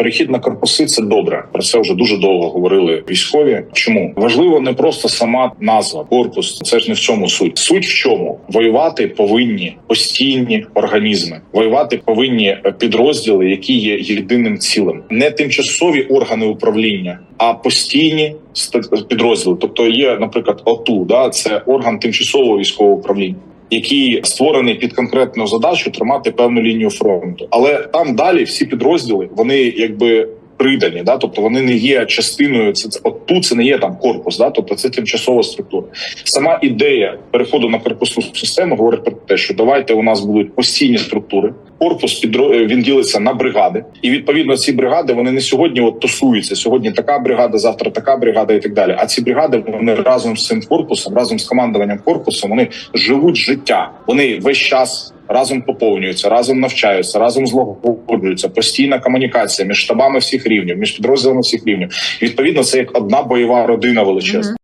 Перехід на корпуси це добре. Про це вже дуже довго говорили військові. Чому важливо не просто сама назва корпус, це ж не в цьому суть. Суть в чому воювати повинні постійні організми. Воювати повинні підрозділи, які є єдиним цілим, не тимчасові органи управління, а постійні ст- підрозділи. Тобто є, наприклад, ОТУ, да це орган тимчасового військового управління. Який створений під конкретну задачу тримати певну лінію фронту, але там далі всі підрозділи вони якби придані, да, тобто вони не є частиною. Це, от тут це не є там корпус, да, тобто це тимчасова структура. Сама ідея переходу на корпусну систему говорить про те, що давайте у нас будуть постійні структури. Корпус підро... е, він ділиться на бригади, і відповідно ці бригади вони не сьогодні от тусуються. Сьогодні така бригада, завтра така бригада, і так далі. А ці бригади вони разом з цим корпусом, разом з командуванням корпусом, вони живуть життя. Вони весь час разом поповнюються, разом навчаються, разом злагоджуються. Постійна комунікація між штабами всіх рівнів, між підрозділами всіх рівнів. І, відповідно, це як одна бойова родина величезна.